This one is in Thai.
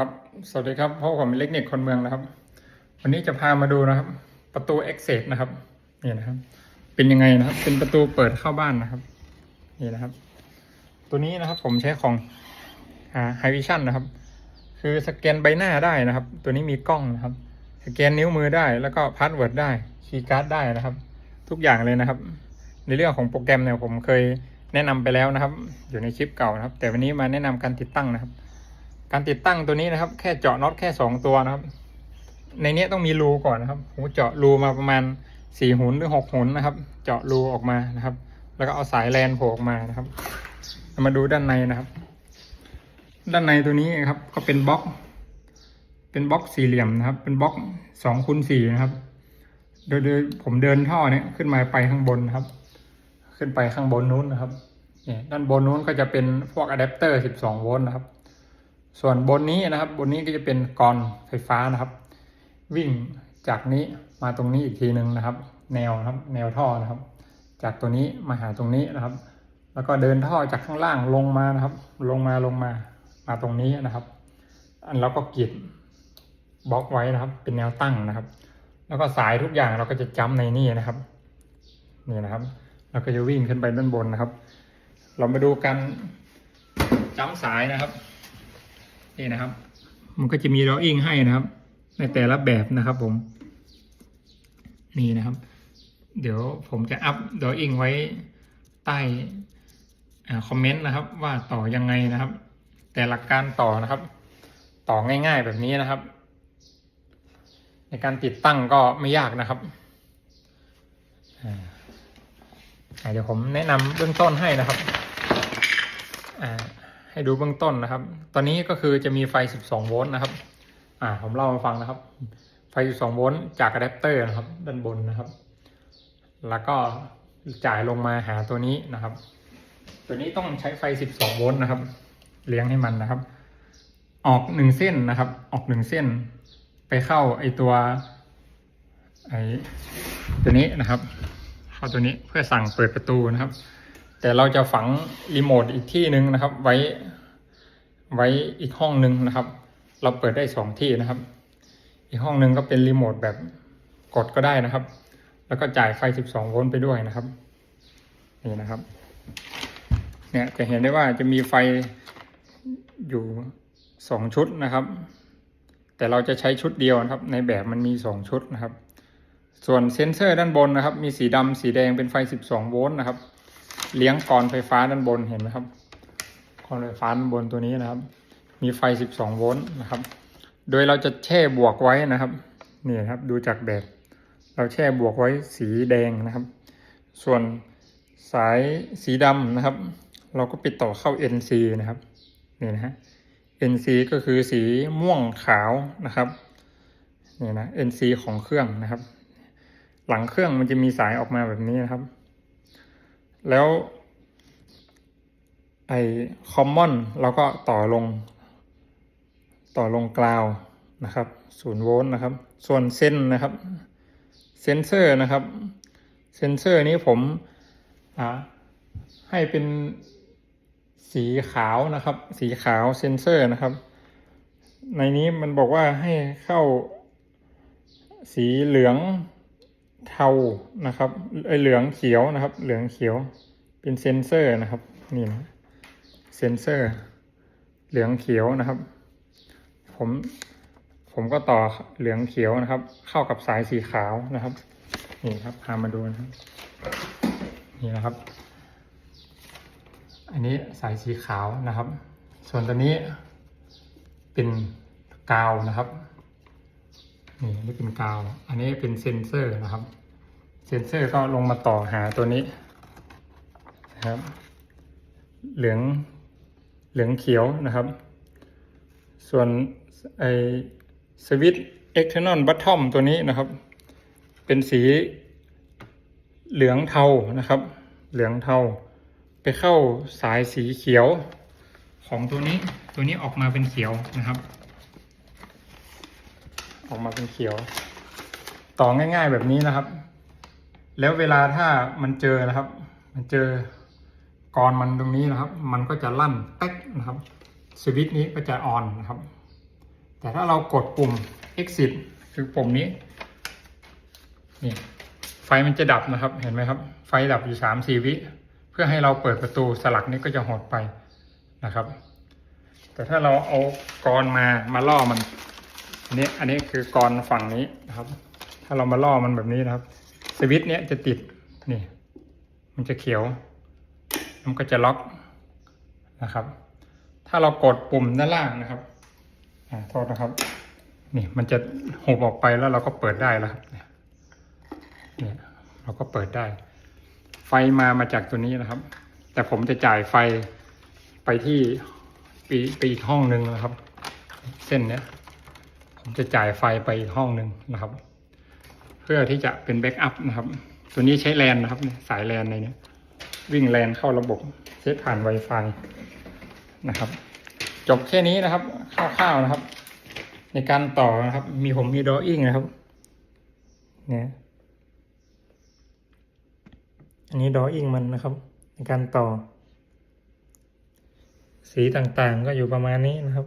ครับ สวัสดีครับพ่อผมเล็กเน็ตคนเมืองนะครับ วันนี้จะพามาดูนะครับ ประตู exit นะครับ นี่นะครับ เป็นยังไงนะครับ เป็นประตูเปิดเข้าบ้านนะครับ นี่นะครับ ตัวนี้นะครับผมใช้ของอ่า High Vision นะครับ คือสแกนใบหน้าได้นะครับ ตัวนี้มีกล้องนะครับ สแกนนิ้วมือได้ แล้วก็พาสเวิร์ดได้ คีย์การ์ดได้นะครับ ทุกอย่างเลยนะครับ ในเรื่องของโปรแกรมเนี่ยผมเคยแนะนำไปแล้วนะครับ อยู่ในคลิปเก่านะครับ แต่วันนี้มาแนะนำการติดตั้งนะครับ การติดตั้งตัวนี้นะครับ แค่เจาะน็อตแค่สองตัวนะครับ ในนี้ต้องมีรูก่อนนะครับผมเจาะรูมาประมาณสี่หุนหรือหกหุนนะครับ เจาะรูออกมานะครับ แล้วก็เอาสายแลนโผล่ออกมานะครับมาดูด้านในนะครับ ด้านในตัวนี้ครับ ก็เป็นบล็อก เป็นบล็อกสี่เหลี่ยมนะครับ เป็นบล็อกสองคูณสี่นะครับ โดยโดยผมเดินท่อเนี่ยขึ้นมาไปข้างบนนะครับ ขึ้นไปข้างบนนู้นนะครับเนี่ยด้านบนนู้นก็จะเป็นพวกอะแดปเตอร์ 12 โวลต์นะครับ ส่วนบนนี้นะครับ บนนี้ก็จะเป็นกรนไฟฟ้านะครับ วิ่งจากนี้มาตรงนี้อีกทีหนึ่งนะครับ แนวนะครับ แนวท่อนะครับ จากตัวนี้มาหาตรงนี้นะครับ แล้วก็เดินท่อจากข้างล่างลงมานะครับ ลงมาลงมามาตรงนี้นะครับ อันแล้วก็กีดบล็อกไว้นะครับ เป็นแนวตั้งนะครับ แล้วก็สายทุกอย่างเราก็จะจ้ำในนี่นะครับนี่นะครับ เราก็จะวิ่งขึ้นไปด้านบนนะครับ เรามาดูกันจ้ำสายนะครับ นี่นะครับ มันก็จะมีรออิ่งให้นะครับ ในแต่ละแบบนะครับผม นี่นะครับ เดี๋ยวผมจะอัพดออิ่งไว้ใต้คอมเมนต์นะครับ ว่าต่อยังไงนะครับ แต่หลักการต่อนะครับ ต่อง่าย ๆ แบบนี้นะครับ ในการติดตั้งก็ไม่ยากนะครับเดี๋ยวผมแนะนำเบื้องต้นให้นะครับ ให้ดูเบื้องต้นนะครับ ตอนนี้ก็คือจะมีไฟ 12 โวลต์นะครับ อ่า ผมเล่ามาฟังนะครับ ไฟ 12 โวลต์จากอะแดปเตอร์นะครับ ด้านบนนะครับ แล้วก็จ่ายลงมาหาตัวนี้นะครับ ตัวนี้ต้องใช้ไฟ 12 โวลต์นะครับ เลี้ยงให้มันนะครับ ออกหนึ่งเส้นนะครับ ออกหนึ่งเส้น ไปเข้าไอตัวไอตัวนี้นะครับ เข้าตัวนี้เพื่อสั่งเปิดประตูนะครับ แต่เราจะฝังรีโมทอีกที่หนึ่งนะครับ ไว้ไว้อีกห้องหนึ่งนะครับ เราเปิดได้สองที่นะครับ อีกห้องหนึ่งก็เป็นรีโมทแบบกดก็ได้นะครับ แล้วก็จ่ายไฟ 12 โวลต์ไปด้วยนะครับ นี่นะครับ เนี่ยจะเห็นได้ว่าจะมีไฟอยู่สองชุดนะครับ แต่เราจะใช้ชุดเดียวนะครับ ในแบบมันมีสองชุดนะครับ ส่วนเซ็นเซอร์ด้านบนนะครับ มีสีดำสีแดงเป็นไฟ 12 โวลต์นะครับ เลี้ยงกรไฟฟ้าด้านบนเห็นไหมครับกรไฟฟ้าด้านบนตัวนี้นะครับ มีไฟ 12 โวลต์นะครับ โดยเราจะแช่บวกไว้นะครับนี่นครับดูจากแบบ เราแช่บวกไว้สีแดงนะครับ ส่วนสายสีดำนะครับ เราก็ไปต่อเข้า NC นะครับนี่นะฮะ NC ก็คือสีม่วงขาวนะครับนี่นะ NC ของเครื่องนะครับ หลังเครื่องมันจะมีสายออกมาแบบนี้นะครับ แล้วไอคอมมอนเราก็ต่อลง ต่อลงกราวนะครับศูนย์โวลต์นะครับ ส่วนเส้นนะครับ เซนเซอร์นะครับ เซนเซอร์นี้ผมอ่าให้เป็นสีขาวนะครับ สีขาวเซนเซอร์นะครับ ในนี้มันบอกว่าให้เข้าสีเหลือง เทานะครับเอเหลืองเขียวนะครับ เหลืองเขียว เป็นเซนเซอร์นะครับ นี่นะเซนเซอร์ เหลืองเขียวนะครับ ผมผมก็ต่อเหลืองเขียวนะครับ เข้ากับสายสีขาวนะครับ นี่ครับพามาดูนะครับนี่นะครับ อันนี้สายสีขาวนะครับ ส่วนตัวนี้เป็นกาวนะครับนี่นี่เป็นกาว อันนี้เป็นเซนเซอร์นะครับ เซนเซอร์ก็ลงมาต่อหาตัวนี้นะครับ เหลืองเหลืองเขียวนะครับ ส่วนไอสวิตช์ external bottom ตัวนี้นะครับ เป็นสีเหลืองเทานะครับ เหลืองเทาไปเข้าสายสีเขียวของตัวนี้ตัวนี้ออกมาเป็นเขียวนะครับ ออกมาเป็นเขียว ต่อง่าย ๆแบบนี้นะครับ แล้วเวลาถ้ามันเจอนะครับ มันเจอกรมันตรงนี้นะครับ มันก็จะลั่นแป๊กนะครับสวิตช์นี้ก็จะออนนะครับ แต่ถ้าเรากดปุ่ม exit คือปุ่มนี้นี่ไฟมันจะดับนะครับ เห็นไหมครับ ไฟดับอยู่สามสี่วิ เพื่อให้เราเปิดประตูสลักนี้ก็จะหดไปนะครับ แต่ถ้าเราเอากรมามาล่อมันอันนี้อันนี้คือกรฝั่งนี้นะครับ ถ้าเรามาล่อมันแบบนี้นะครับ สวิตช์เนี้ยจะติดนี่มันจะเขียว มันก็จะล็อกนะครับ ถ้าเรากดปุ่มด้านล่างนะครับอ่าโทษนะครับ นี่มันจะหุบออกไปแล้วเราก็เปิดได้แล้วครับเนี่ยเนี่ยเราก็เปิดได้ ไฟมามาจากตัวนี้นะครับ แต่ผมจะจ่ายไฟไปที่ปีไปอีกห้องหนึ่งนะครับ เส้นเนี้ย ผมจะจ่ายไฟไปอีกห้องหนึ่งนะครับ เพื่อที่จะเป็นแบ็กอัพนะครับ ตัวนี้ใช้แลนนะครับ สายแลนในนี้วิ่งแลนเข้าระบบเช็ผ่าน Wi-Fi นะครับ จบแค่นี้นะครับคร่าวๆนะครับ ในการต่อนะครับ มีผมมีดออิ่งนะครับ เนี่ยอันนี้ดออิ่งมันนะครับ ในการต่อ สีต่างๆก็อยู่ประมาณนี้นะครับ